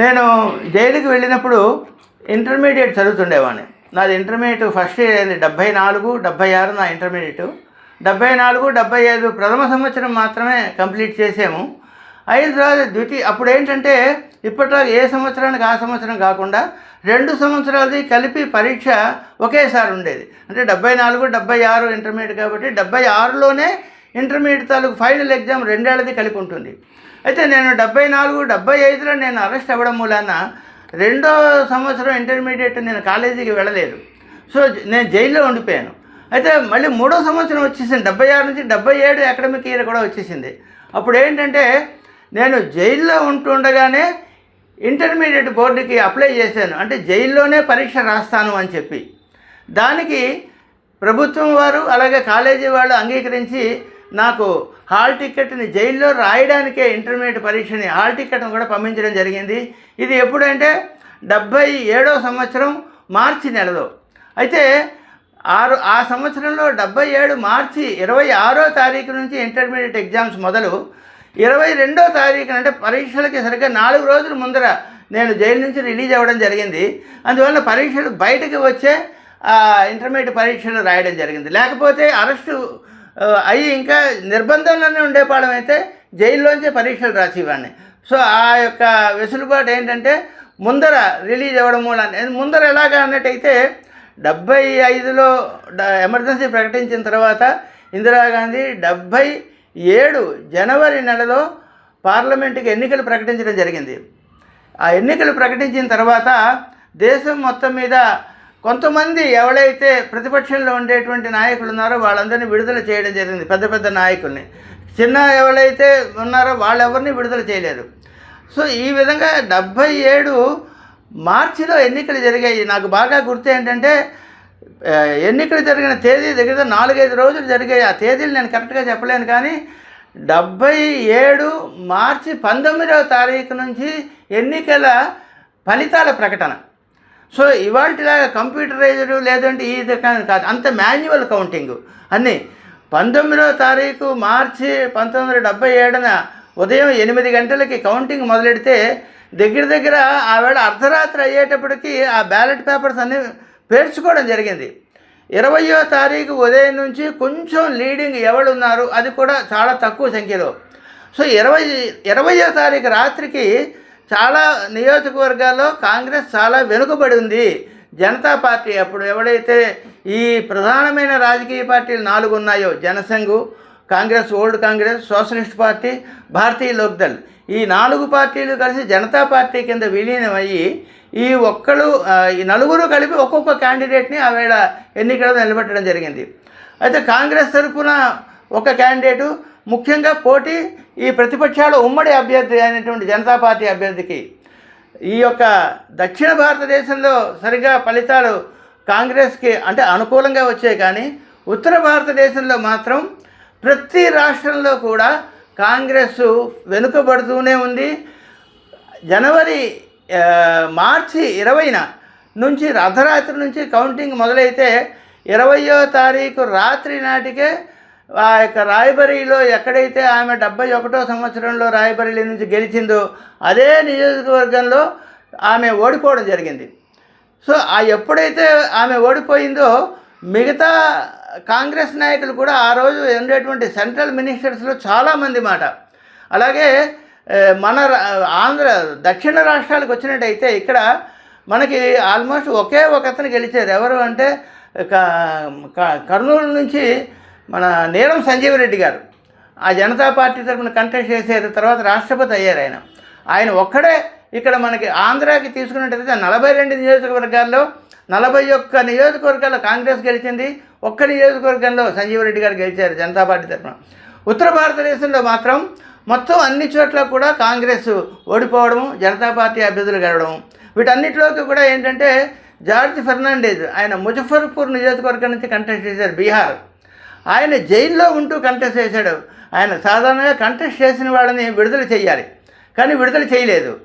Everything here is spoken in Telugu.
నేను జైలుకి వెళ్ళినప్పుడు ఇంటర్మీడియట్ చదువుతుండేవాడిని. నాది ఇంటర్మీడియట్ ఫస్ట్ ఇయర్ అయింది డెబ్బై నాలుగు డెబ్బై ఆరు నా ఇంటర్మీడియట్. డెబ్బై నాలుగు డెబ్బై ఐదు ప్రథమ సంవత్సరం మాత్రమే కంప్లీట్ చేసాము. అయిన తర్వాత ద్వితీయ అప్పుడు ఏంటంటే ఇప్పట్లో ఏ సంవత్సరానికి ఆ సంవత్సరం కాకుండా రెండు సంవత్సరాలది కలిపి పరీక్ష ఒకేసారి ఉండేది. అంటే డెబ్బై నాలుగు డెబ్బై ఆరు ఇంటర్మీడియట్ కాబట్టి డెబ్బై ఆరులోనే ఇంటర్మీడియట్ తాలూకు ఫైనల్ ఎగ్జామ్ రెండేళ్ళది కలిపి ఉంటుంది. అయితే నేను డెబ్బై నాలుగు డెబ్బై ఐదులో నేను అరెస్ట్ అవ్వడం మూలాన రెండో సంవత్సరం ఇంటర్మీడియట్ నేను కాలేజీకి వెళ్ళలేదు. సో నేను జైల్లో ఉండిపోయాను. అయితే మళ్ళీ మూడో సంవత్సరం వచ్చేసింది. డెబ్బై ఆరు నుంచి డెబ్బై ఏడు అకాడమిక్ ఇయర్ కూడా వచ్చేసింది. అప్పుడు ఏంటంటే నేను జైల్లో ఉంటుండగానే ఇంటర్మీడియట్ బోర్డుకి అప్లై చేశాను. అంటే జైల్లోనే పరీక్ష రాస్తాను అని చెప్పి. దానికి ప్రభుత్వం వారు అలాగే కాలేజీ వాళ్ళు అంగీకరించి నాకు హాల్ టికెట్ని జైల్లో రాయడానికే ఇంటర్మీడియట్ పరీక్షని హాల్ టికెట్ను కూడా పంపించడం జరిగింది. ఇది ఎప్పుడంటే డెబ్భై ఏడో సంవత్సరం మార్చి నెలలో. అయితే ఆరు ఆ సంవత్సరంలో డెబ్బై ఏడు మార్చి ఇరవై ఆరో తారీఖు నుంచి ఇంటర్మీడియట్ ఎగ్జామ్స్ మొదలు. ఇరవై రెండో తారీఖున అంటే పరీక్షలకి సరిగ్గా నాలుగు రోజుల ముందర నేను జైలు నుంచి రిలీజ్ అవ్వడం జరిగింది. అందువల్ల పరీక్షలు బయటకు వచ్చే ఇంటర్మీడియట్ పరీక్షలు రాయడం జరిగింది. లేకపోతే అరెస్టు అవి ఇంకా నిర్బంధంలోనే ఉండేపాడం అయితే జైల్లోంచి పరీక్షలు రాసేవాడిని సో ఆ యొక్క వెసులుబాటు ఏంటంటే ముందర రిలీజ్ అవ్వడం మూలాన్ని. ముందర ఎలాగా అన్నట్టయితే డెబ్బై ఐదులో డ- ఎమర్జెన్సీ ప్రకటించిన తర్వాత ఇందిరాగాంధీ డెబ్భై ఏడు జనవరి నెలలో పార్లమెంటుకి ఎన్నికలు ప్రకటించడం జరిగింది. ఆ ఎన్నికలు ప్రకటించిన తర్వాత దేశం మొత్తం మీద కొంతమంది ఎవరైతే ప్రతిపక్షంలో ఉండేటువంటి నాయకులు ఉన్నారో వాళ్ళందరినీ విడుదల చేయడం జరిగింది పెద్ద పెద్ద నాయకుల్ని. చిన్న ఎవరైతే ఉన్నారో వాళ్ళెవరిని విడుదల చేయలేదు. సో ఈ విధంగా డెబ్భై ఏడు మార్చిలో ఎన్నికలు జరిగాయి. నాకు బాగా గుర్తు ఏంటంటే ఎన్నికలు జరిగిన తేదీ దగ్గర నాలుగైదు రోజులు జరిగాయి. ఆ తేదీలు నేను కరెక్ట్గా చెప్పలేను కానీ డెబ్భై ఏడు మార్చి పంతొమ్మిదవ తారీఖు నుంచి ఎన్నికల ఫలితాల ప్రకటన. సో ఇవాళలాగా కంప్యూటరైజ్డ్ లేదంటే ఈ కాదు కాదు. అంత మాన్యువల్ కౌంటింగ్. అన్నీ. పంతొమ్మిదవ తారీఖు మార్చి పంతొమ్మిది వందల డెబ్బై ఏడున ఉదయం ఎనిమిది గంటలకి కౌంటింగ్ మొదలెడితే దగ్గర దగ్గర ఆవేళ అర్ధరాత్రి అయ్యేటప్పటికి ఆ బ్యాలెట్ పేపర్స్ అన్నీ పేర్చుకోవడం జరిగింది. ఇరవయో తారీఖు ఉదయం నుంచి కొంచెం లీడింగ్ ఎవరు ఉన్నారు అది కూడా చాలా తక్కువ సంఖ్యలో. సో ఇరవై ఇరవయో తారీఖు రాత్రికి చాలా నియోజకవర్గాల్లో కాంగ్రెస్ చాలా వెనుకబడి ఉంది. జనతా పార్టీ అప్పుడు ఎవడైతే ఈ ప్రధానమైన రాజకీయ పార్టీలు నాలుగు ఉన్నాయో Jansangh Congress old Congress socialist party Bharatiya Lokdal ఈ నాలుగు పార్టీలు కలిసి జనతా పార్టీ కింద విలీనమయ్యి ఈ ఒక్కళ్ళు ఈ నలుగురు కలిపి ఒక్కొక్క క్యాండిడేట్ని ఆవేళ ఎన్నికల్లో నిలబెట్టడం జరిగింది. అయితే కాంగ్రెస్ తరఫున ఒక క్యాండిడేటు ముఖ్యంగా పోటీ ఈ ప్రతిపక్షాల ఉమ్మడి అభ్యర్థి అయినటువంటి జనతా పార్టీ అభ్యర్థికి ఈ యొక్క దక్షిణ భారతదేశంలో సరిగా ఫలితాలు కాంగ్రెస్కి అంటే అనుకూలంగా వచ్చాయి కానీ ఉత్తర భారతదేశంలో మాత్రం ప్రతి రాష్ట్రంలో కూడా కాంగ్రెస్ వెనుకబడుతూనే ఉంది. జనవరి మార్చి ఇరవైన నుంచి అర్ధరాత్రి నుంచి కౌంటింగ్ మొదలైతే ఇరవయో తారీఖు రాత్రి నాటికే ఆ యొక్క రాయబరిలో ఎక్కడైతే ఆమె డెబ్బై ఒకటో సంవత్సరంలో రాయబరిలి నుంచి గెలిచిందో అదే నియోజకవర్గంలో ఆమె ఓడిపోవడం జరిగింది. సో ఆ ఎప్పుడైతే ఆమె ఓడిపోయిందో మిగతా కాంగ్రెస్ నాయకులు కూడా ఆ రోజు ఉండేటువంటి సెంట్రల్ మినిస్టర్స్లో చాలామంది మాట. అలాగే మన రా- ఆంధ్ర దక్షిణ రాష్ట్రాలకు వచ్చినట్టయితే ఇక్కడ మనకి ఆల్మోస్ట్ ఒకే ఒక అతను గెలిచారు. ఎవరు అంటే క- కర్నూలు నుంచి మన నీలం సంజీవ్ రెడ్డి గారు. ఆ జనతా పార్టీ తరఫున కంటెస్ట్ చేసేది తర్వాత రాష్ట్రపతి అయ్యారు ఆయన. ఆయన ఒక్కడే ఇక్కడ మనకి ఆంధ్రాకి తీసుకున్నట్టయితే నలభై రెండు నియోజకవర్గాల్లో నలభై ఒక్క నియోజకవర్గాల్లో కాంగ్రెస్ గెలిచింది ఒక్క నియోజకవర్గంలో సంజీవ్ రెడ్డి గారు గెలిచారు జనతా పార్టీ తరఫున ఉత్తర భారతదేశంలో మాత్రం మొత్తం అన్ని చోట్ల కూడా కాంగ్రెస్ ఓడిపోవడము జనతా పార్టీ అభ్యర్థులు గెలవడం వీటన్నిటిలోకి కూడా ఏంటంటే జార్జ్ ఫెర్నాండేజ్ ఆయన ముజఫర్పూర్ నియోజకవర్గం నుంచి కంటెస్ట్ చేశారు బీహార్. ఆయన జైల్లో ఉంటూ కంటెస్ట్ చేశాడు. ఆయన సాధారణంగా కంటెస్ట్ చేసిన వాళ్ళని విడుదల చేయాలి. కానీ విడుదల చేయలేదు.